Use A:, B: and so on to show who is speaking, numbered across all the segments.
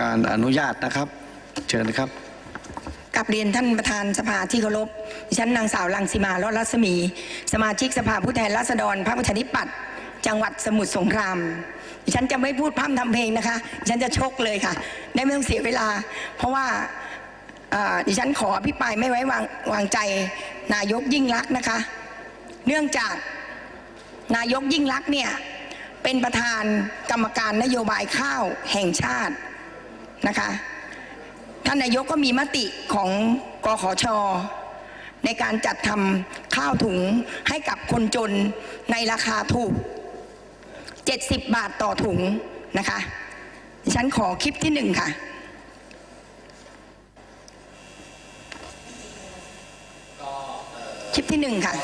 A: การอนุญาตนะครับ เชิญนะครับ
B: กับเรียนท่านประธานสภาที่เคารพดิฉันนางสาวลังสีมาลอดรัศมี สมาชิกสภาผู้แทนราษฎรพรรคประชาธิปัตย์จังหวัดสมุทรสงครามดิฉันจะไม่พูดพร่ำทำเพลงนะคะดิฉันจะชกเลยค่ะ ได้ไม่ต้องเสียเวลา เพราะว่าดิฉันขออภิปรายไม่ไว้วางวางใจนายกยิ่งลักษณ์นะคะ เนื่องจากนายกยิ่งลักษณ์เนี่ยเป็นประธานกรรมการนโยบายข้าวแห่งชาติ นะคะ ท่านนายกก็มีมติของกขชในการจัดทำข้าวถุงให้กับคนจนในราคาถูก 70 บาทต่อถุงนะคะฉันขอคลิปที่หนึ่งค่ะคลิปที่หนึ่งค่ะ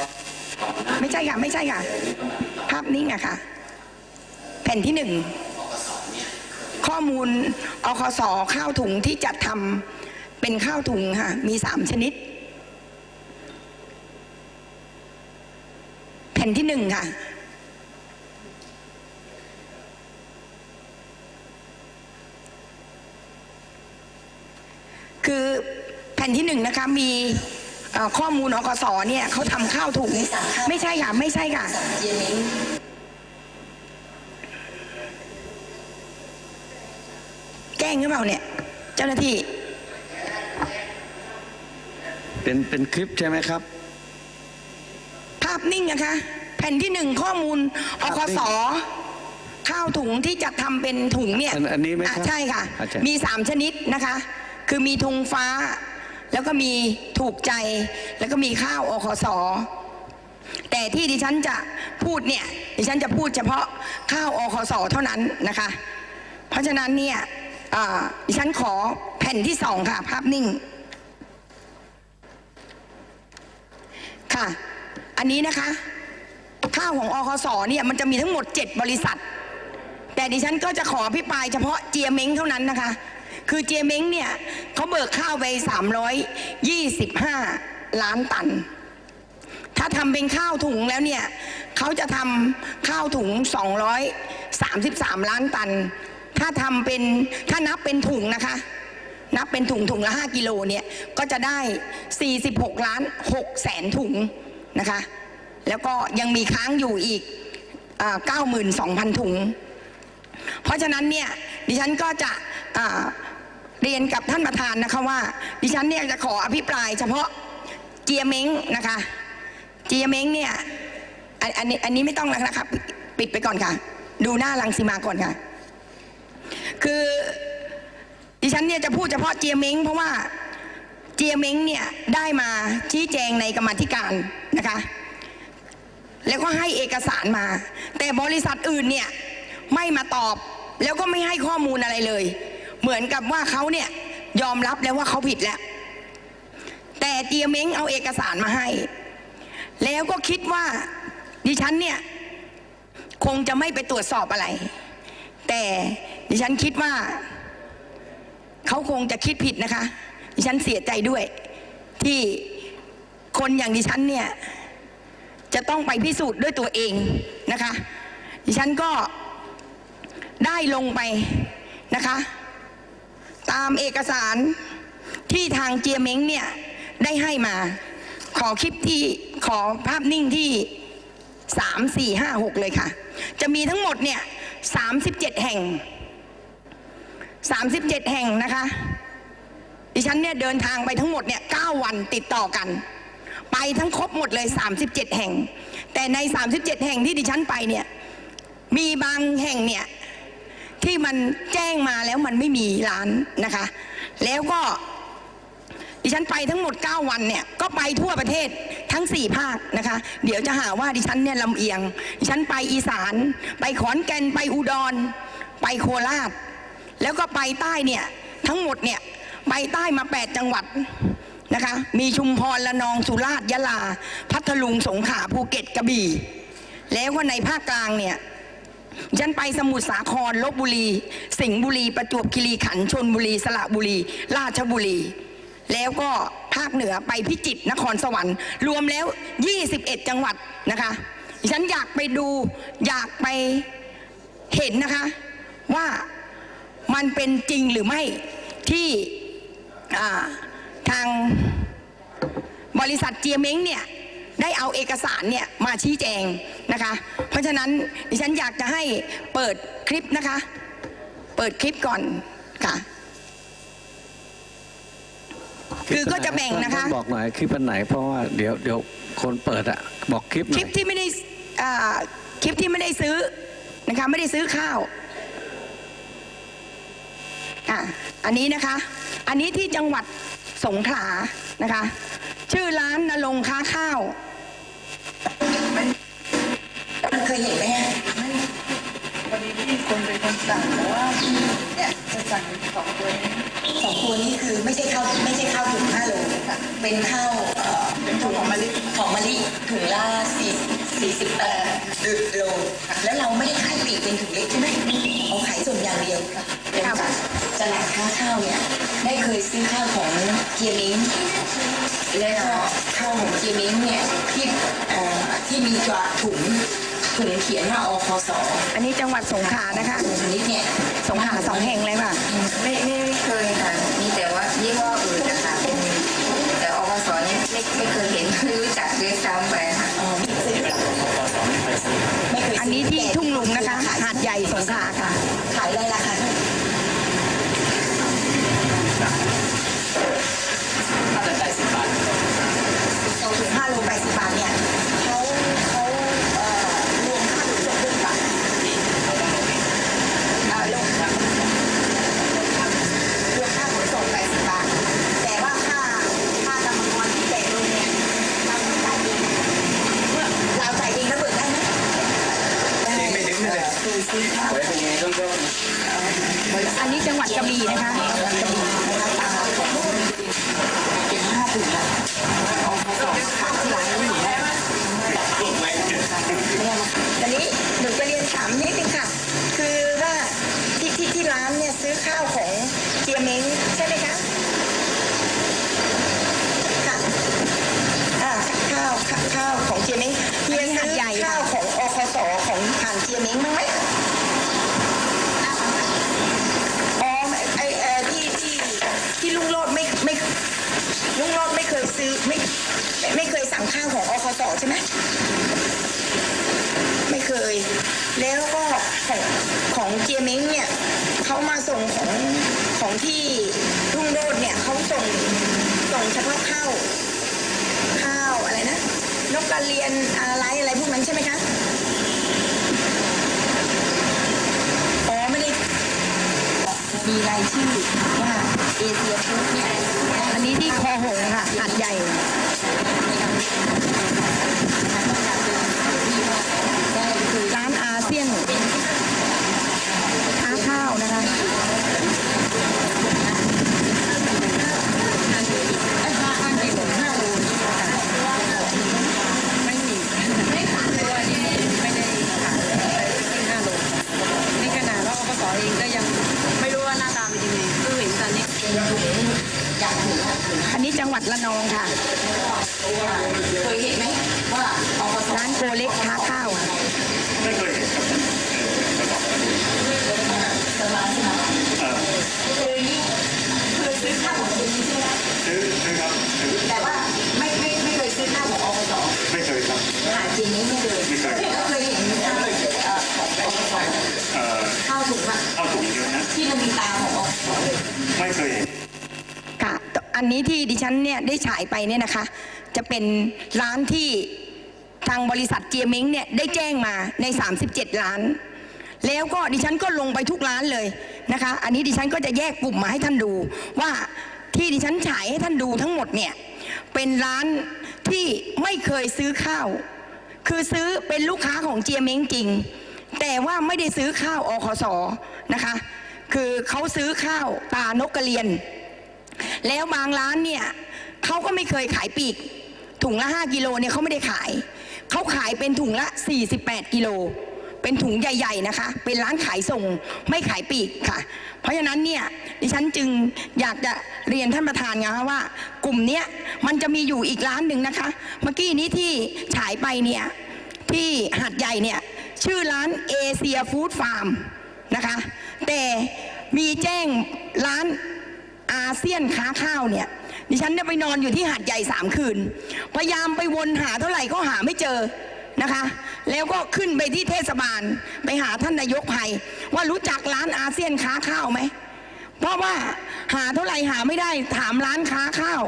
B: ไม่ใช่ค่ะ ไม่ใช่ค่ะ ภาพนิ่งอะค่ะ แผ่นที่หนึ่ง ข้อมูลอคสข้าวถุงที่จัดทำเป็นข้าวถุงค่ะ มีสามชนิด แผ่นที่หนึ่งค่ะ คือแผ่นที่หนึ่งนะคะมีข้อมูลอคสเนี่ยเขาทำข้าวถุง ไม่ใช่ค่ะ ไม่ใช่ค่ะ แกล้ งหรือเปล่าเนี่ย เจ้าหน้าที่
A: เป็นเป็นคลิปใช่ไหมครับ
B: ภาพนิ่งนะคะ แผ่นที่หนึ่งข้อมูลอคสข้าวถุงที่จะทำเป็นถุงเนี่ย
A: อันอันนี้ไหมครับะ
B: ใช่ค่ะ
A: อาจารย์
B: มีสามชนิดนะคะ คือมีธงฟ้า แล้วก็มีถูกใจ แล้วก็มีข้าวอคสแต่ที่ดิฉันจะพูดเนี่ยดิฉันจะพูดเฉพาะข้าวอคสเท่านั้นนะคะ เพราะฉะนั้นเนี่ยอ่า ดิฉันขอแผ่นที่สองค่ะ ภาพนิ่ง ค่ะ อันนี้นะคะ ข้าวของอคสเนี่ยมันจะมีทั้งหมด 7 บริษัท แต่ดิฉันก็จะขอพิปรายเฉพาะเจียเม้งเท่านั้นนะคะ คือเจียเม้งเนี่ยเขาเบิกข้าวไป 325 ล้านตัน ถ้าทำเป็นข้าวถุงแล้วเนี่ยเขาจะทำข้าวถุง 233 ล้านตัน ถ้าทำเป็นถ้านับเป็นถุงนะคะ นับเป็นถุงถุงละ 5 กิโลเนี่ยก็จะได้ 46 ล้าน6แสนถุงนะคะ แล้วก็ยังมีค้างอยู่อีกอ่า92,000 ถุง เพราะฉะนั้นเนี่ยดิฉันก็จะเรียนกับท่านประธานนะคะว่า ดิฉันเนี่ยจะขออภิปรายเฉพาะเจียเม้งนะคะเจียเม้งเนี่ยอันนี้อันนี้ไม่ต้องแล้วนะครับปิดไปก่อนค่ะ ดูหน้าลังสีมาก่อนค่ะ คือดิฉันเนี่ยจะพูดเฉพาะเจียเม้งเพราะว่าเจียเม้งเนี่ยได้มาชี้แจงในกรรมธิการนะคะ แล้วก็ให้เอกสารมา แต่บริษัทอื่นเนี่ยไม่มาตอบแล้วก็ไม่ให้ข้อมูลอะไรเลย เหมือนกับว่าเขาเนี่ยยอมรับแล้วว่าเขาผิดแล้ว แต่เจียเม้งเอาเอกสารมาให้ แล้วก็คิดว่าดิฉันเนี่ยคงจะไม่ไปตรวจสอบอะไร แต่ ดิฉันคิดว่า เขาคงจะคิดผิดนะคะ ดิฉันเสียใจด้วย ที่คนอย่างดิฉันเนี่ย จะต้องไปพิสูจน์ด้วยตัวเองนะคะ ดิฉันก็ได้ลงไปนะคะ ตามเอกสารที่ทางเจียเม้งเนี่ย ได้ให้มา ขอคลิปที่ขอภาพนิ่งที่สามสี่ห้าหกเลยค่ะ จะมีทั้งหมดเนี่ยสามสิบเจ็ดแห่ง สามสิบเจ็ดแห่งนะคะ ดิฉันเนี่ยเดินทางไปทั้งหมดเนี่ยเก้าวันติดต่อกัน ไปทั้งครบหมดเลย 37 แห่ง แต่ใน 37 แห่งที่ดิฉันไปเนี่ย มีบางแห่งเนี่ยที่มันแจ้งมาแล้วมันไม่มีร้านนะคะ แล้วก็ดิฉันไปทั้งหมด 9 วันเนี่ยก็ไปทั่วประเทศทั้ง 4 ภาคนะคะ เดี๋ยวจะหาว่าดิฉันเนี่ยลำเอียง ดิฉันไปอีสาน ไปขอนแก่นไปอุดร ไปโคราช แล้วก็ไปใต้เนี่ยทั้งหมดเนี่ยไปใต้มา 8 จังหวัดนะคะมีชุมพรละนองสุราษฎร์ยะลา พัทลุงสงขลาภูเก็ตกระบี่ แล้วก็ในภาคกลางเนี่ยฉันไปสมุทรสาครลบบุรี สิงห์บุรี ประจวบคีรีขันธ์ชนบุรี สระบุรี ราชบุรี แล้วก็ภาคเหนือไปพิจิตรนครสวรรค์ รวมแล้ว 21 จังหวัดนะคะฉันอยากไปดูอยากไปเห็นนะคะว่า มันเป็นจริงหรือไม่ที่อ่าทางบริษัทเจียเม้งเนี่ยได้เอาเอกสารเนี่ยมาชี้แจงนะคะ เพราะฉะนั้นดิฉันอยากจะให้เปิดคลิปนะคะ เปิดคลิปก่อนค่ะ คือก็จะแบ่งนะคะ
A: บอกหน่อยคลิปอันไหนเพราะว่าเดี๋ยวเดี๋ยวคนเปิดอะบอกคลิปห
B: ค
A: น่
B: ลิ
A: อ
B: ป
A: ย
B: ที่ไม่ได้อ่าคลิปที่ไม่ได้ซื้อนะคะไม่ได้ซื้อข้าว อะอันนี้นะคะ อันนี้ที่จังหวัดสงขลานะคะ ชื่อร้านนรงค้าข้าวมันเคยเห็นไหมฮะ
C: วันนี้พี่คนเป็นคนสั่งแต่ว่าเนี่ยจะสั่งสองตัวนี้
B: สองตัวนี้คือไม่ใช่ข้าวไม่ใช่ข้าวถุงห้าโลค่ะเป็นข้าวเป็
C: นข้าวหอมมะลิ
B: หอมมะลิถุงละสี่สี่สิบแปดโลแล้วเราไม่ได้ขายปีกเป็นถุงเล็กใช่ไหมเอาขายส่งอย่างเดียวค่ะ เป็นจากตลาดค้าข้าวเนี่ยได้เคยซื้อข้าวของเกียร์มิงแล้วก็ข้าวของเกียร์มิงเนี่ยที่เอ่อที่มีจอถุงถุงเขียนว่าอคสอันนี้จังหวัดสงขลานะคะอันนี้เนี่ยสงขลาสองแห่งเลยค่ะ
C: ไม่ไม่ไม่เคยค่ะมีแต่ว่ายี่ห้ออื่นนะคะเป็นแต่อวสนี่ไม่ไม่เคยเห็นไม่รู้จักด้วยซ้ำไปค่ะ
B: อันนี้ที่ทุ่งลุงนะคะ หาดใหญ่สงขลาค่ะขายอะไรราคาสองถึงห้าโลแปดสิบบาทเนี่ยเขาเขาเอ่อรวมค่าขนส่งด้วยปะอ่ารวมรวมค่าขนส่งแปดสิบบาท แต่ว่าค่าค่ากรรมกรที่แบกลงเนี่ยเราต้องจ่ายเองเมื่อเราจ่ายเองแล้วเบิกได้ไหม
A: ไม่ถึงเลย
B: คือซื้อข้าว
A: ไว้เป็นไงก็ก็
B: อันนี้จังหวัดกระบี่นะคะกระบี่นะคะตาของเป็นห้าถุงละเอามาสองขายที่ร้านนี้อยู่แล้วตอนนี้หนูจะเรียนถามนิดนึงค่ะ คือว่าที่ที่ที่ร้านเนี่ยซื้อข้าวของเจียเม้งใช่ไหมคะค่ะอ่าข้าวข้าวข้าวของเจียเม้งเฮียซื้อข้าวของอคสของ มีม้งบ้างไหมอ๋อไอเออที่ที่ที่ลุงโลดไม่ไม่ลุงโลดไม่เคยซื้อไม่ไม่เคยสั่งข้าวของอคสใช่ไหมไม่เคย แล้วก็ของของเจียม้งเนี่ยเขามาส่งของของที่ลุงโลดเนี่ยเขาส่งส่งเฉพาะข้าวข้าวอะไรนะนกกระเรียนอะไรอะไรพวกนั้นใช่ไหมคะอ๋อไม่ได้ มีรายชื่อว่าเอเชียฟู้ดเนี่ยอันนี้ที่คอหงค่ะหาดใหญ่ร้านอาเซี
D: ย
B: นค้าข้าว
D: นะคะ
B: เนี่ยนะคะ จะเป็นร้านที่ทางบริษัทเจียม้งเนี่ยได้แจ้งมาใน 37 ล้าน แล้วก็ดิฉันก็ลงไปทุกร้านเลยนะคะ อันนี้ดิฉันก็จะแยกกลุ่มมาให้ท่านดูว่าที่ดิฉันฉายให้ท่านดูทั้งหมดเนี่ยเป็นร้านที่ไม่เคยซื้อข้าว คือซื้อเป็นลูกค้าของเจียเม้งจริง แต่ว่าไม่ได้ซื้อข้าวอคสนะคะ คือเขาซื้อข้าวตานกกระเรียน แล้วบางร้านเนี่ย เขาก็ไม่เคยขายปีก ถุงละ 5 กิโลเนี่ยเขาไม่ได้ขาย เขาขายเป็นถุงละ 48 กิโล เป็นถุงใหญ่ ๆนะคะ เป็นร้านขายส่งไม่ขายปีกค่ะ เพราะฉะนั้นเนี่ยดิฉันจึงอยากจะเรียนท่านประธานไงคะว่า กลุ่มเนี้ยมันจะมีอยู่อีกร้านหนึ่งนะคะ เมื่อกี้นี้ที่ฉายไปเนี่ยที่หาดใหญ่เนี่ยชื่อร้านเอเชียฟู้ดฟาร์มนะคะแต่มีแจ้งร้านอาเซียนค้าข้าวเนี่ย ดิฉันเนี่ยไปนอนอยู่ที่หาดใหญ่สามคืน พยายามไปวนหาเท่าไหร่ก็หาไม่เจอนะคะ แล้วก็ขึ้นไปที่เทศบาลไปหาท่านนายกไพว่ารู้จักร้านอาเซียนค้าข้าวไหม เพราะว่าหาเท่าไหร่หาไม่ได้ถามร้านค้าข้าว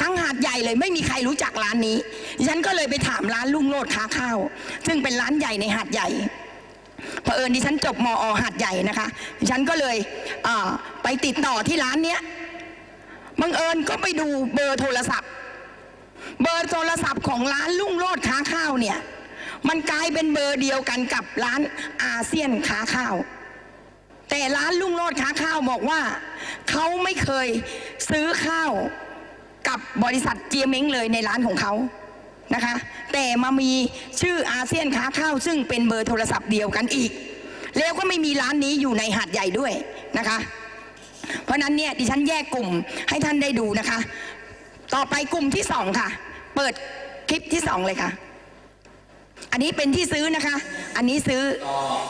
B: ทั้งหาดใหญ่เลยไม่มีใครรู้จักร้านนี้ ดิฉันก็เลยไปถามร้านลุงโลดค้าข้าว ซึ่งเป็นร้านใหญ่ในหาดใหญ่เผอิญดิฉันจบมอหัดใหญ่นะคะ ดิฉันก็เลยไปติดต่อที่ร้านเนี้ย บังเอิญก็ไปดูเบอร์โทรศัพท์ เบอร์โทรศัพท์ของร้านลุ่งโลดค้าข้าวเนี่ย มันกลายเป็นเบอร์เดียวกันกับร้านอาเซียนค้าข้าว แต่ร้านลุ่งโลดค้าข้าวบอกว่าเขาไม่เคยซื้อข้าวกับบริษัทเจียเม้งเลยในร้านของเขานะคะ แต่มามีชื่ออาเซียนค้าข้าว ซึ่งเป็นเบอร์โทรศัพท์เดียวกันอีก แล้วก็ไม่มีร้านนี้อยู่ในหาดใหญ่ด้วยนะคะ เพราะนั้นเนี่ยดิฉันแยกกลุ่มให้ท่านได้ดูนะคะ ต่อไปกลุ่มที่สองค่ะ เปิดคลิปที่สองเลยค่ะ อันนี้เป็นที่ซื้อนะคะ อันนี้ซื้อ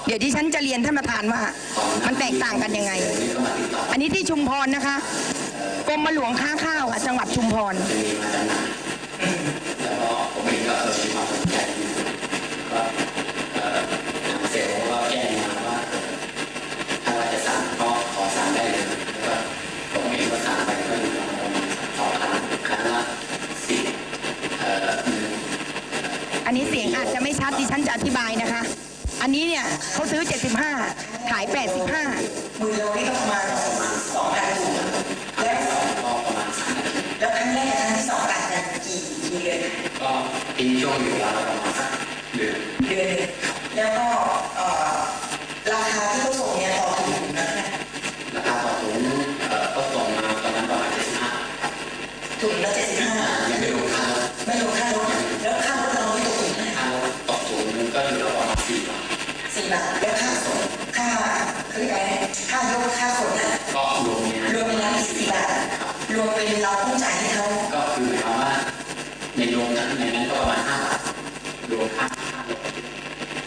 B: เดี๋ยวที่ฉันจะเรียนท่านประธานว่า มันแตกต่างกันยังไง อันนี้ที่ชุมพรนะคะกรมหลวงค้าข้าวค่ะจังหวัดชุมพร
E: แล้วก็ผมเองก็เออมีความสนใจก็ทางเซลล์ก็แจ้ บา
B: ยนะคะ อันนี้เนี่ยเขาซื้อ 75 ขาย 85
D: มือเราไต้องมาสองตันแล้ว
E: สองรอบประมาณสาม
D: แล้วครั้งแรกครั้งที่สองต่างกันกี่เดือน
E: ก็ปีช่วงอยู่ประมาณเดือน
D: เดือนแล้วก็ราคาที่เขาส่งเนี่ยต่อถุงนะ
E: ราคาต่อถุงก็ส่งมาประมาณประมาณ
D: 75ถุงละ75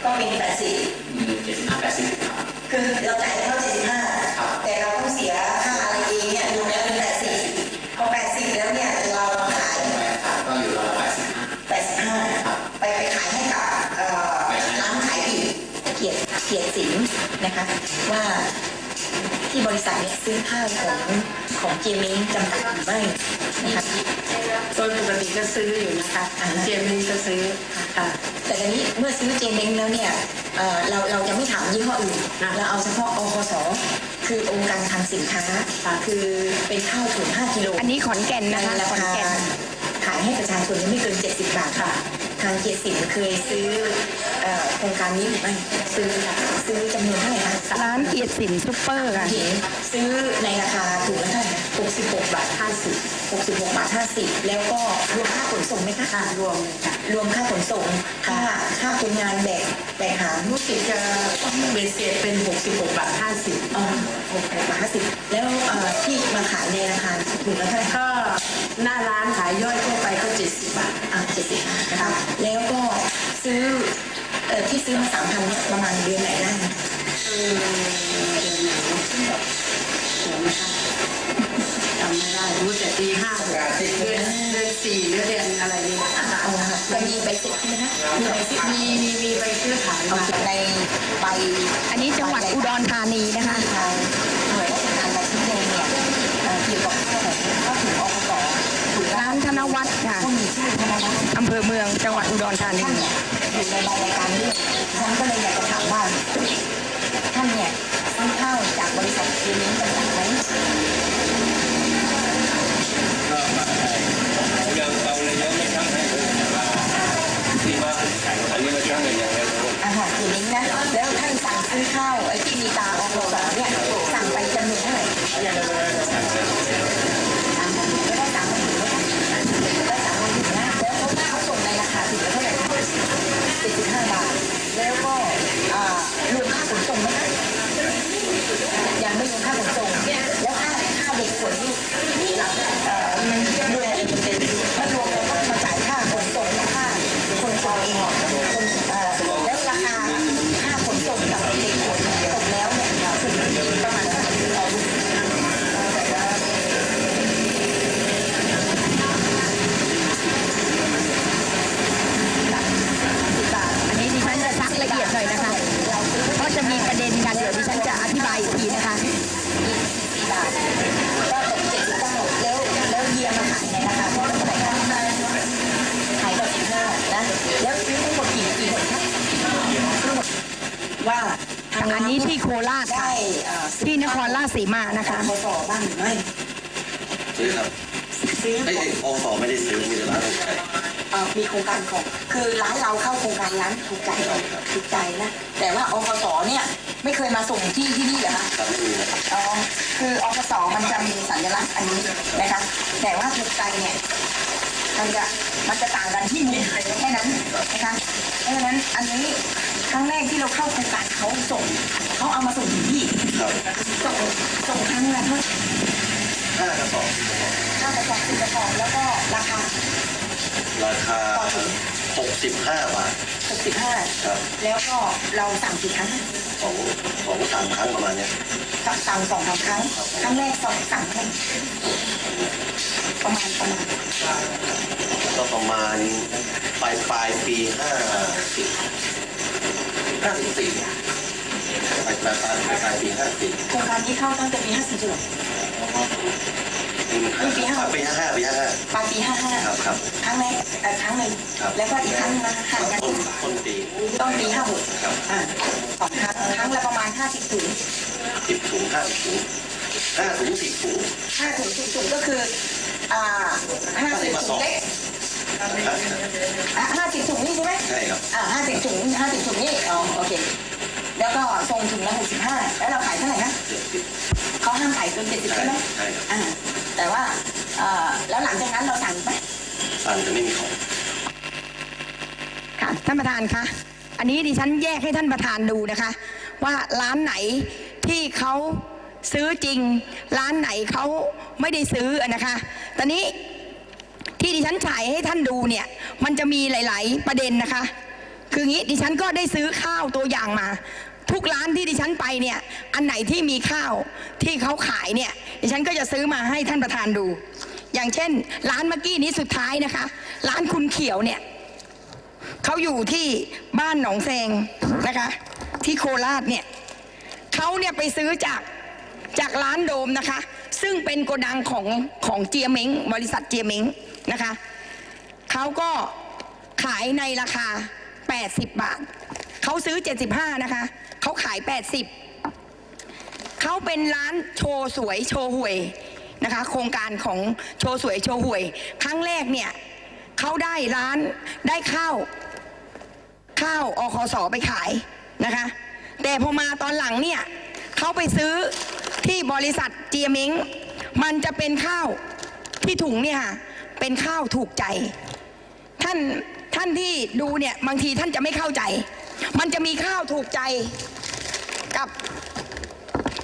D: ก็
E: เป็
D: นแปดสิบ
E: เจ็ดสิบห้าแปดสิบครับ
D: คือเราจ่ายให้เขาเจ็ดสิบห้า
E: ครับ
D: แต่เราต้องเสียค่าอะไรเองเนี่ยรวมแล้วเป็นแปดสิบพอแปดสิบแล้วเนี่ยเราขาย
E: แปดขาก็อยู่ราวแปดสิบห้า
D: แปดสิบห้าไปไปขายให้กับเอ่อร้านขายปลีกเกียรติเกียรติสินนะคะว่า ที่บริษัทเนี่ยซื้อข้าวของของเจมิงจำกัดหรือไม่นะคะ
F: โดยปกติก็ซื้ออยู่นะคะเจมินก็ซื้อค่ะ
D: แต่ทีนี้เมื่อซื้อเจมิงแล้วเนี่ยเอ่อเราเราจะไม่ถามยี่ห้ออื่นเราเอาเฉพาะอคสคือองค์การคลังสินค้าคือเป็นข้าวถุง5กิโล
B: อันนี้ขอนแก่น
D: ใน
B: นะคะ
D: รา
B: ขอน
D: คา
B: แก่น
D: ขายให้ประชาชนไม่เกิน 70 บาทค่ะ ทางเกียรติสินเคยซื้อเอ่อโครงการนี้หรือไม่ซื้อค่ะซื้อจำนวนเท่าไหร่คะ
B: ร้านเกียรติสินซุปเปอร์ค่ะ
D: เห็นซื้อในราคาถุงละเท่าไหร่นะ66 บาท 50 66 บาท 50 แล้วก็รวมค่าขนส่งไหมคะ
F: ค่ะรวมเลยค่ะ
D: รวมค่าขนส่งค่าค่าคนงานแบกแบกหาม
F: รู้สึกจะเบสเซ็ตเป็น 66บาท50
D: เอ่อ66บาท50 แล้วเอ่อที่มาขายในราคาถุงละเท่าไหร่คะ
F: ก็หน้าร้านขายย่อยทั่วไปก็ 70 บาท
D: อ่าเจ็ดสิบนะคะแล้วก็ซื้อเอ่อที่ซื้อมาสามพันเนี่ยประมาณเดือนไหนได้นะ
F: เออเดือนไหนเดี๋ยวนะคะจำไม่ได้รู้แต่ตีห้าหกเดือนเดือนสี่หรือเดือนอะไรนี่
D: อ่าเอาละค่ะมันมีใบเสร็จใช่ไหมคะมีใบเสร็จ
F: มีมีมีใบซื้อขายมา
D: ในใบ
B: อันนี้จังหวัดอุดรธานีนะคะ
D: ทางหน่วยราชการมาชี้แจงเนี่ยเกี่ยวกับข้าวของข้าวถุงอคสถุงละ
B: ร้านธนวัฒน์ค่ะ
D: ก็มีชื่อธนวัฒน์
B: อำเภอเมืองจังหวัดอุดรธานี
D: อยู่ในรายการด้วยฉันก็เลยอยากจะถามว่าท่านเนี่ยซื้อข้าวจากบริษัทเจมิงจำกัดไหม
G: ยังเอาเลยยังไหมช่างเลยยังไง
D: อาหารเจมิงนะแล้วท่านสั่งซื้อข้าวไอ้ที่มีตาออกมา ที่ที่นี่เหรอคะ
G: ครับไม่มีนะ
D: อ๋อคืออคสมันจะมีสัญลักษณ์อันนี้นะคะ แต่ว่าถูกใจเนี่ยมันจะมันจะต่างกันที่มุมแค่นั้นนะคะเพราะฉะนั้นอันนี้ครั้งแรกที่เราเข้าโครงการเขาส่งเขาเอามาส่งถึงที่
G: ครับ
D: ส่งส่งครั้งละเท่า
G: ห้ากระสอบ
D: ห้ากระสอบสิบกระสอบแล้วก็ราคา
G: ราคาหกสิบห้าบาท
D: หกสิบห้า
G: ครับ
D: แล้วก็เราสั่งกี่ครั้ง
G: สองสองสามครั้งประมาณเนี้ย
D: สั่งสั่งสองสามครั้ง ครั้งแรกสองสั่งให้ประมาณประมาณ
G: ก็ประมาณปลายปลายปีห้าสิบห้าสิบสี่ปลายปลายปลายปลายปีห้าสิบ
D: โครงการนี้เข้าตั้งแต่ปีห้าสี่เลย
G: ปีห้าปีห้าห้าปีห้าห้า
D: ปลายปีห้าห้า
G: ครับครับ
D: ครั้งแรกเอ่อครั้งหนึ่ง
G: ครับ
D: แล้วก็อีกครั้งหนึงนะห่างกัน
G: ต้นต้นปี
D: ห้าหก
G: ครับ
D: อ่าสองครั้งครั้งละประมาณห้าสิบถุง
G: สิบถุงห้าสิบถุงห้าถุงสิบถุง
D: ห้าถุงสิบถุงก็คือ อ่าห้าสิบถุงเล็กห้าสิบถุงนี่ใช่ไหม
G: ใช่ครับ
D: อ่าห้าสิบถุงห้าสิบถุงนี่อ๋อโอเค แล้วก็ส่งถุงละหกสิบห้าแล้วเราขายเท่าไหร่นะ
G: เจ็ดสิบ
D: เขาห้ามขายเกินเจ็ดสิบ
G: ใช่
D: ไหม
G: ใช่ครับ
D: อ่าแต่ว่าอ่อแล้วหลังจากนั้นเราสั่งไหม
G: สั่งจะไม่มีของ
B: ค่ะท่านประธานคะ อันนี้ดิฉันแยกให้ท่านประธานดูนะคะ ว่าร้านไหนที่เขาซื้อจริง ร้านไหนเขาไม่ได้ซื้อนะคะ ตอนนี้ที่ดิฉันฉายให้ท่านดูเนี่ย มันจะมีหลาย ๆ ประเด็นนะคะ คืองี้ดิฉันก็ได้ซื้อข้าวตัวอย่างมา ทุกร้านที่ดิฉันไปเนี่ย อันไหนที่มีข้าวที่เขาขายเนี่ย ดิฉันก็จะซื้อมาให้ท่านประธานดู อย่างเช่น ร้านเมื่อกี้นี้สุดท้ายนะคะ ร้านคุณเขียวเนี่ย เขาอยู่ที่บ้านหนองแซงนะคะ ที่โคราชเนี่ยเขาเนี่ยไปซื้อจากจากร้านโดมนะคะ ซึ่งเป็นโกดังของของเจียเม้งบริษัทเจียเม้งนะคะเขาก็ขายในราคา 80 บาทเขาซื้อ 75 นะคะเขาขาย 80เขาเป็นร้านโชว์สวยโชว์หวยนะคะ โครงการของโชว์สวยโชว์หวย ครั้งแรกเนี่ยเขาได้ร้านได้ข้าว ข้าวอคสไปขายนะคะ แต่พอมาตอนหลังเนี่ยเขาไปซื้อที่บริษัทเจียมิงมันจะเป็นข้าวที่ถุงเนี่ยค่ะเป็นข้าวถูกใจ ท่านท่านที่ดูเนี่ยบางทีท่านจะไม่เข้าใจ มันจะมีข้าวถูกใจกับ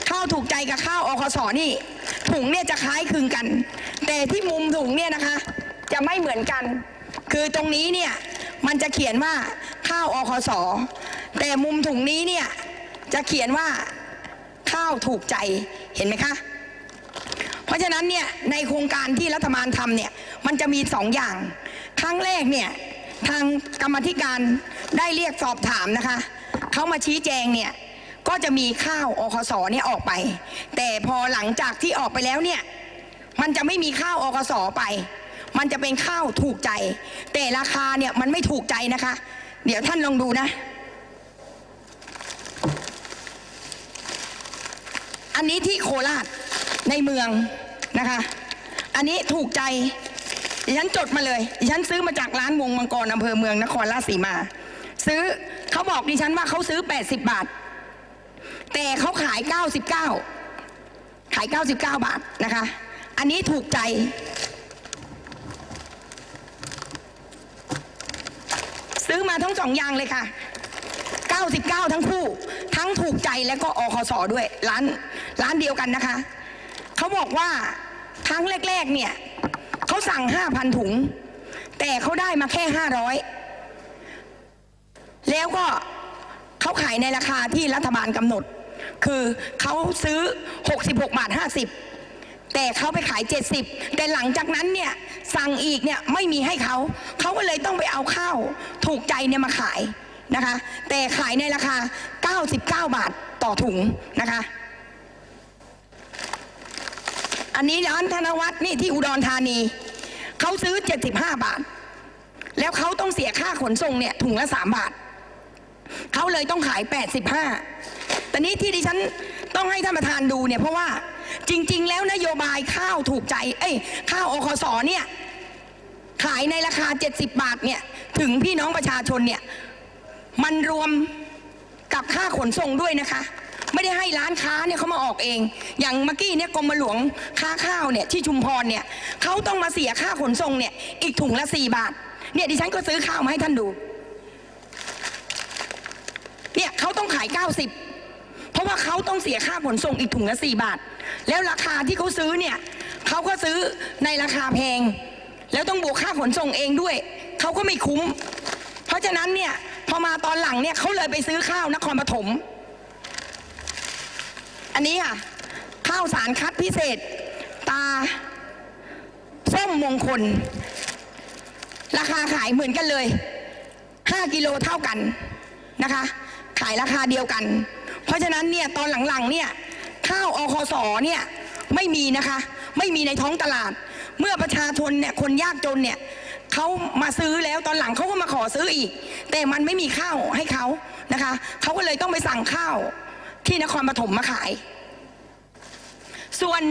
B: ข้าวถูกใจกับข้าวอคสนี่ ถุงเนี่ยจะคล้ายคลึงกัน แต่ที่มุมถุงเนี่ยนะคะ จะไม่เหมือนกัน คือตรงนี้เนี่ย มันจะเขียนว่าข้าวอคสแต่มุมถุงนี้เนี่ยจะเขียนว่าข้าวถูกใจเห็นไหมคะ เพราะฉะนั้นเนี่ยในโครงการที่รัฐบาลทำเนี่ยมันจะมีสองอย่าง ครั้งแรกเนี่ยทางกรรมธิการได้เรียกสอบถามนะคะเขามาชี้แจงเนี่ยก็จะมีข้าวอคสเนี่ยออกไป แต่พอหลังจากที่ออกไปแล้วเนี่ยมันจะไม่มีข้าวอคสไป มันจะเป็นข้าวถูกใจ แต่ราคาเนี่ยมันไม่ถูกใจนะคะ เดี๋ยวท่านลองดูนะ อันนี้ที่โคราชในเมืองนะคะ อันนี้ถูกใจดิฉันจดมาเลยดิฉันซื้อมาจากร้านวงมังกรอำเภอเมืองนครราชสีมา ซื้อเขาบอกดิฉันว่าเขาซื้อ 80 บาท แต่เขาขาย 99 ขาย 99 บาทนะคะ อันนี้ถูกใจ ซื้อมาทั้งสองอย่างเลยค่ะ 99 ทั้งคู่ ทั้งถูกใจและก็อคสด้วยร้านร้านเดียวกันนะคะ เขาบอกว่าครั้งแรกๆเนี่ยเขาสั่ง 5,000 ถุง แต่เขาได้มาแค่ 500 แล้วก็เขาขายในราคาที่รัฐบาลกำหนด คือเขาซื้อ 66 บาท 50 แต่เขาไปขาย 70 แต่หลังจากนั้นเนี่ยสั่งอีกเนี่ยไม่มีให้เขา เขาก็เลยต้องไปเอาข้าวถูกใจเนี่ยมาขายนะคะ แต่ขายในราคา 99 บาทต่อถุงนะคะ อันนี้ร้านธนวัฒน์นี่ที่อุดรธานี เขาซื้อ 75 บาท แล้วเขาต้องเสียค่าขนส่งเนี่ยถุงละ 3 บาท เขาเลยต้องขาย 85แต่นี้ที่ดิฉันต้องให้ท่านประธานดูเนี่ยเพราะว่า จริง ๆ แล้วนโยบายข้าวถูกใจ เอ้ยข้าวอคสเนี่ยขายในราคา 70 บาทเนี่ยถึงพี่น้องประชาชนเนี่ยมันรวมกับค่าขนส่งด้วยนะคะ ไม่ได้ให้ร้านค้าเนี่ยเขามาออกเอง อย่างเมื่อกี้เนี่ยกรมหลวงค้าข้าวเนี่ยที่ชุมพรเนี่ยเขาต้องมาเสียค่าขนส่งเนี่ยอีกถุงละ 4 บาทเนี่ยดิฉันก็ซื้อข้าวมาให้ท่านดูเนี่ยเขาต้องขาย 90 เพราะว่าเขาต้องเสียค่าขนส่งอีกถุงละ 4 บาท แล้วราคาที่เขาซื้อเนี่ยเขาก็ซื้อในราคาแพง แล้วต้องบวกค่าขนส่งเองด้วยเขาก็ไม่คุ้ม เพราะฉะนั้นเนี่ยพอมาตอนหลังเนี่ยเขาเลยไปซื้อข้าวนครปฐมอันนี้ค่ะข้าวสารคัดพิเศษ ตาส้มมงคล ราคาขายเหมือนกันเลย 5 กิโลเท่ากันนะคะ ขายราคาเดียวกัน เพราะฉะนั้นเนี่ยตอนหลังๆเนี่ย ข้าวอคสเนี่ยไม่มีนะคะ ไม่มีในท้องตลาด เมื่อประชาชนเนี่ยคนยากจนเนี่ยเขามาซื้อแล้วตอนหลังเขาก็มาขอซื้ออีก แต่มันไม่มีข้าวให้เขานะคะเขาก็เลยต้องไปสั่งข้าวที่นครปฐมมาขาย ส่วน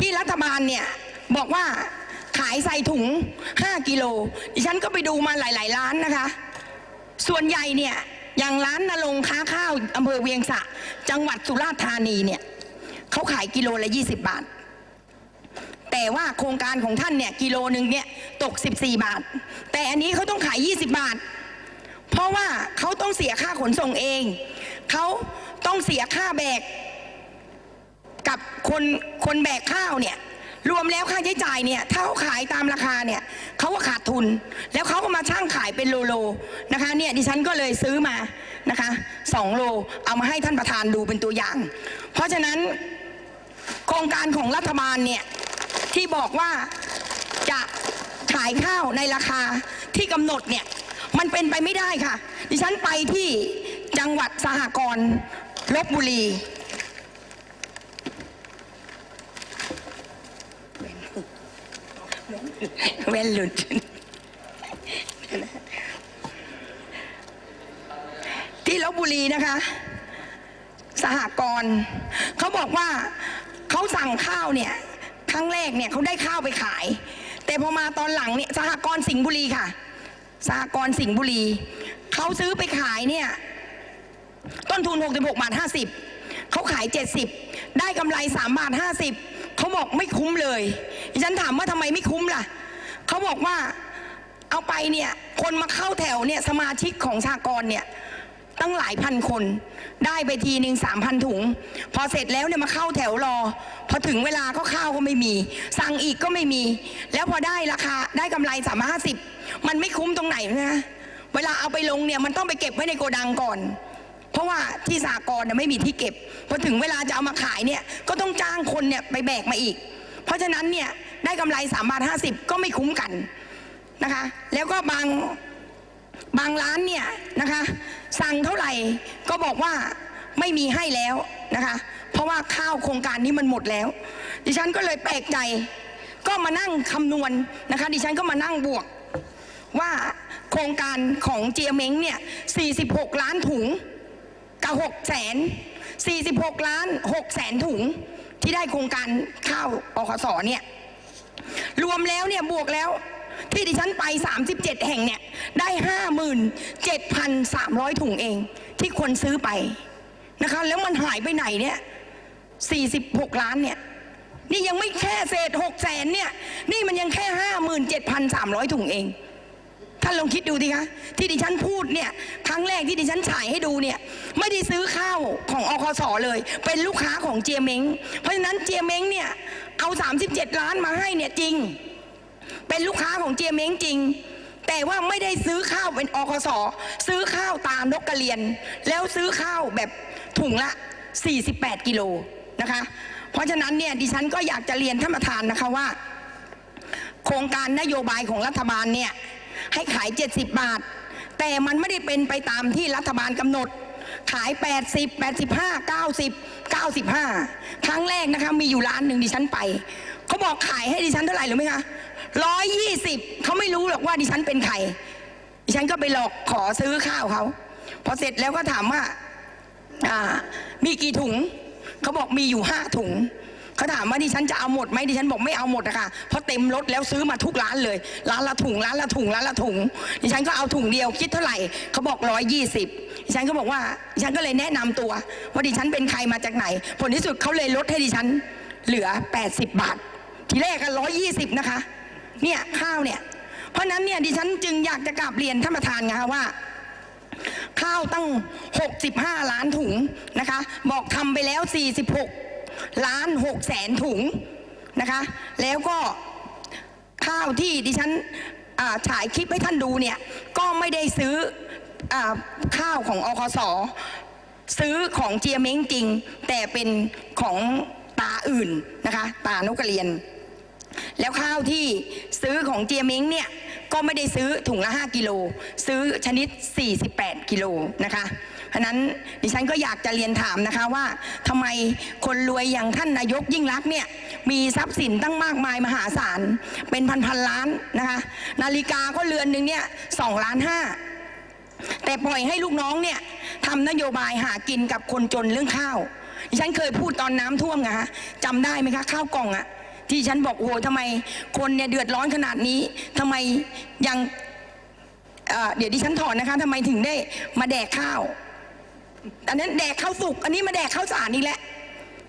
B: ที่รัฐบาลเนี่ยบอกว่าขายใส่ถุง 5 กิโล ดิฉันก็ไปดูมาหลาย ๆ ร้านนะคะ ส่วนใหญ่เนี่ยอย่างร้านนรงค์ค้าข้าวอำเภอเวียงสะ จังหวัดสุราษฎร์ธานีเนี่ย เขาขายกิโลละ 20 บาท แต่ว่าโครงการของท่านเนี่ยกิโลหนึ่งเนี่ยตก 14 บาท แต่อันนี้เขาต้องขาย 20 บาท เพราะว่าเขาต้องเสียค่าขนส่งเอง เขาต้องเสียค่าแบก กับคนคนแบกข้าวเนี่ยรวมแล้วค่าใช้จ่ายเนี่ยถ้าเขาขายตามราคาเนี่ยเขาก็ขาดทุน แล้วเขาก็มาช่างขายเป็นโลโลนะคะเนี่ยดิฉันก็เลยซื้อมานะคะสองโลเอามาให้ท่านประธานดูเป็นตัวอย่าง เพราะฉะนั้น โครงการของรัฐบาลเนี่ยที่บอกว่าจะขายข้าวในราคาที่กำหนดเนี่ยมันเป็นไปไม่ได้ค่ะ ดิฉันไปที่จังหวัดสหกรณ์ลบบุรีแว่นหลุดที่ลบบุรีนะคะ สหกรณ์เขาบอกว่า เขาสั่งข้าวเนี่ยครั้งแรกเนี่ยเขาได้ข้าวไปขาย แต่พอมาตอนหลังเนี่ยสหกรณ์สิงห์บุรีค่ะสหกรณ์สิงห์บุรีเขาซื้อไปขายเนี่ยต้นทุน 66 บาท 50 เขาขาย 70 ได้กำไร 3 บาท 50 เขาบอกไม่คุ้มเลยดิฉันถามว่าทำไมไม่คุ้มล่ะ เขาบอกว่าเอาไปเนี่ย คนมาเข้าแถวเนี่ยสมาชิกของสากรณ์เนี่ย ตั้งหลายพันคน ได้ไปทีหนึ่งสามพันถุง พอเสร็จแล้วเนี่ยมาเข้าแถวรอ พอถึงเวลาก็ข้าวก็ไม่มี สั่งอีกก็ไม่มี แล้วพอได้ราคาได้กำไรสามห้าสิบมันไม่คุ้มตรงไหนนะเวลาเอาไปลงเนี่ยมันต้องไปเก็บไว้ในโกดังก่อน เพราะว่าที่สากรเนี่ยไม่มีที่เก็บพอถึงเวลาจะเอามาขายเนี่ยก็ต้องจ้างคนเนี่ยไปแบกมาอีก เพราะฉะนั้นเนี่ยได้กำไร3บาท50ก็ไม่คุ้มกันนะคะ แล้วก็บาง บางร้านเนี่ยนะคะ สั่งเท่าไหร่ก็บอกว่าไม่มีให้แล้วนะคะ เพราะว่าข้าวโครงการนี้มันหมดแล้ว ดิฉันก็เลยแปลกใจ ก็มานั่งคำนวณนะคะ ดิฉันก็มานั่งบวกว่าโครงการของเจียเม้งเนี่ย 46 ล้านถุงกับ6แสน46 ล้าน6แสนถุงที่ได้โครงการข้าวอคสเนี่ย รวมแล้วเนี่ยบวกแล้ว ที่ดิฉันไป 37 แห่งเนี่ย ได้ 57,300 ถุงเอง ที่คนซื้อไปนะคะ แล้วมันหายไปไหนเนี่ย 46 ล้านเนี่ย นี่ยังไม่แค่เศษ6แสนเนี่ย นี่มันยังแค่ 57,300 ถุงเอง ท่านลองคิดดูดิคะ ที่ดิฉันพูดเนี่ย ครั้งแรกที่ดิฉันฉายให้ดูเนี่ย ไม่ได้ซื้อข้าวของอคสเลย เป็นลูกค้าของเจียเม้ง เพราะฉะนั้นเจียเม้งเนี่ย เอา 37 ล้านมาให้เนี่ยจริง เป็นลูกค้าของเจียเม้งจริง แต่ว่าไม่ได้ซื้อข้าวเป็นอคสซื้อข้าวตามนกกระเรียน แล้วซื้อข้าวแบบถุงละ 48 กิโลนะคะ เพราะฉะนั้นเนี่ยดิฉันก็อยากจะเรียนท่านประธานนะคะว่า โครงการนโยบายของรัฐบาลเนี่ยให้ขาย 70 บาท แต่มันไม่ได้เป็นไปตามที่รัฐบาลกำหนดขาย 80 85 90 95 ครั้งแรกนะคะมีอยู่ร้านหนึ่งดิฉันไป เขาบอกขายให้ดิฉันเท่าไหร่หรือไหมคะ ร้อยยี่สิบเขาไม่รู้หรอกว่าดิฉันเป็นใครดิฉันก็ไปหลอกขอซื้อข้าวเขาพอเสร็จแล้วก็ถามว่าอ่า มีกี่ถุงเขาบอกมีอยู่ห้าถุงเขาถามว่าดิฉันจะเอาหมดไหมดิฉันบอกไม่เอาหมดอะคะเพราะเต็มรถแล้วซื้อมาทุกร้านเลย ร้านละถุงร้านละถุงร้านละถุงดิฉันก็เอาถุงเดียวคิดเท่าไหร่เขาบอกร้อยยี่สิบดิฉันก็บอกว่าดิฉันก็เลยแนะนำตัวว่าดิฉันเป็นใครมาจากไหน ผลที่สุดเขาเลยลดให้ดิฉันเหลือ 80 บาท ทีแรกกันร้อยยี่สิบนะคะ เนี่ยข้าวเนี่ย เพราะนั้นเนี่ยดิฉันจึงอยากจะกราบเรียนท่านประธานไงคะว่า ข้าวตั้ง 65 ล้านถุงนะคะ บอกทำไปแล้ว 46 ล้าน6แสนถุงนะคะ แล้วก็ข้าวที่ดิฉันอ่าฉายคลิปให้ท่านดูเนี่ย ก็ไม่ได้ซื้ออข้าวของอคสซื้อของเจียเม้งจริง แต่เป็นของตาอื่นนะคะ ตานกกระเรียน แล้วข้าวที่ซื้อของเจียม้งเนี่ยก็ไม่ได้ซื้อถุงละ 5 กิโล ซื้อชนิด 48 กิโลนะคะเพราะนั้นดิฉันก็อยากจะเรียนถามนะคะว่าทำไมคนรวยอย่างท่านนายกยิ่งรักเนี่ยมีทรัพย์สินตั้งมากมายมหาศาลเป็นพันพันล้านนะคะ นาฬิกาก็เรือนหนึ่งเนี่ยสองล้านห้าแต่ปล่อยให้ลูกน้องเนี่ยทำนโยบายหากินกับคนจนเรื่องข้าวดิฉันเคยพูดตอนน้ำท่วมไงฮะจำได้ไหมคะข้าวกล่องอะ ที่ฉันบอกโอ้โหทำไมคนเนี่ยเดือดร้อนขนาดนี้ทำไมยังเเดี๋ยวดิฉันถอนนะคะทำไมถึงได้มาแดกข้าว อันนั้นแดกข้าวสุก อันนี้มาแดกข้าวสารอีกแหล้ว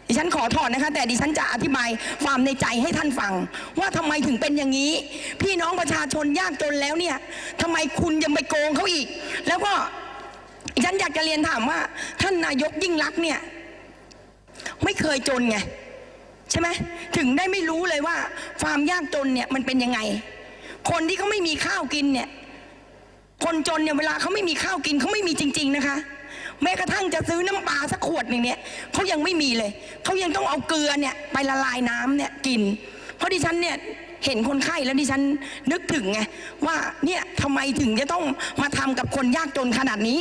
B: ดิฉันขอถอนนะคะ แต่ดิฉันจะอธิบายความในใจให้ท่านฟัง ว่าทำไมถึงเป็นอย่างนี้ พี่น้องประชาชนยากจนแล้วเนี่ยทำไมคุณยังไปโกงเขาอีก แล้วก็ฉันอยากจะเรียนถามว่า ท่านนายกยิ่งรักเนี่ย ไม่เคยจนไง ใช่ไหมถึงได้ไม่รู้เลยว่าความยากจนเนี่ยมันเป็นยังไง คนที่เขาไม่มีข้าวกินเนี่ย คนจนเนี่ยเวลาเขาไม่มีข้าวกินเขาไม่มีจริง ๆนะคะ แม้กระทั่งจะซื้อน้ำปลาสักขวดหนึ่งเนี่ยเขายังไม่มีเลยเขายังต้องเอาเกลือเนี่ยไปละลายน้ำเนี่ยกิน เพราะดิฉันเนี่ยเห็นคนไข้แล้วดิฉันนึกถึงไงว่าเนี่ยทำไมถึงจะต้องมาทำกับคนยากจนขนาดนี้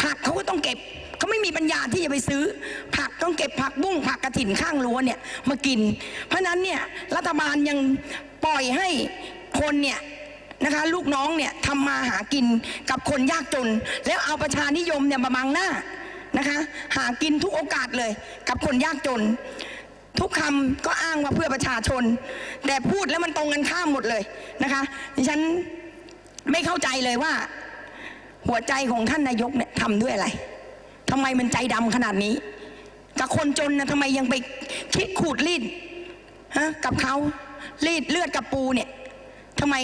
B: ผักเขาก็ต้องเก็บ เขาไม่มีปัญญาที่จะไปซื้อ ผักต้องเก็บผักบุ้งผักกระถิ่นข้างรั้วเนี่ยมากิน เพราะฉะนั้นเนี่ยรัฐบาลยังปล่อยให้คนเนี่ยนะคะลูกน้องเนี่ยทำมาหากินกับคนยากจน แล้วเอาประชานิยมเนี่ยมาบังหน้านะคะ หากินทุกโอกาสเลยกับคนยากจน ทุกคำก็อ้างว่าเพื่อประชาชน แต่พูดแล้วมันตรงกันข้ามหมดเลยนะคะดิฉันไม่เข้าใจเลยว่า หัวใจของท่านนายกเนี่ยทำด้วยอะไร ทำไมมันใจดำขนาดนี้ กับคนจนนะทำไมยังไปคิดขูดรีดฮะกับเขารีดเลือดกับปูเนี่ยทำไม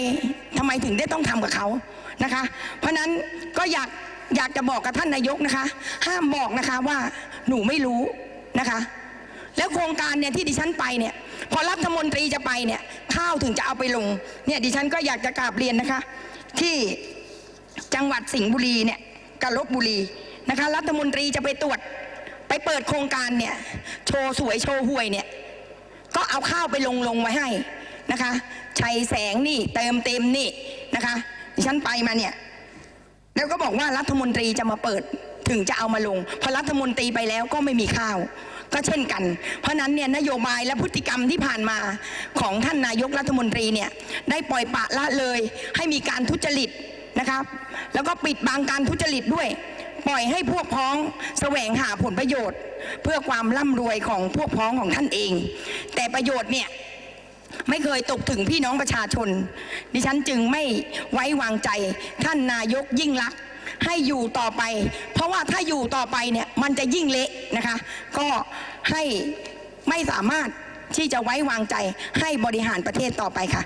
B: ทำไมถึงได้ต้องทำกับเขานะคะ เพราะฉะนั้นก็อยากอยากจะบอกกับท่านนายกนะคะ ห้ามบอกนะคะว่าหนูไม่รู้นะคะ แล้วโครงการเนี่ยที่ดิฉันไปเนี่ย พอรัฐมนตรีจะไปเนี่ยข้าวถึงจะเอาไปลงเนี่ยดิฉันก็อยากจะกราบเรียนนะคะ ที่จังหวัดสิงห์บุรีเนี่ยกับลบบุรี นะคะ รัฐมนตรีจะไปตรวจไปเปิดโครงการเนี่ย โชว์สวยโชว์ห่วยเนี่ย ก็เอาข้าวไปลงลงไว้ให้นะคะชัยแสงนี่เติมเต็มนี่นะคะดิฉันไปมาเนี่ย แล้วก็บอกว่ารัฐมนตรีจะมาเปิดถึงจะเอามาลง พอรัฐมนตรีไปแล้วก็ไม่มีข้าว ก็เช่นกัน เพราะนั้นเนี่ยนโยบายและพฤติกรรมที่ผ่านมาของท่านนายกรัฐมนตรีเนี่ยได้ปล่อยปะละเลย ให้มีการทุจริตนะครับแล้วก็ปิดบังการทุจริตด้วย ปล่อยให้พวกพ้องแสวงหาผลประโยชน์ เพื่อความร่ำรวยของพวกพ้องของท่านเอง แต่ประโยชน์เนี่ยไม่เคยตกถึงพี่น้องประชาชน ดิฉันจึงไม่ไว้วางใจท่านนายกยิ่งรักษณ์ให้อยู่ต่อไป เพราะว่าถ้าอยู่ต่อไปเนี่ยมันจะยิ่งเละนะคะ ก็ให้ไม่สามารถที่จะไว้วางใจให้บริหารประเทศต่อไปค่ะ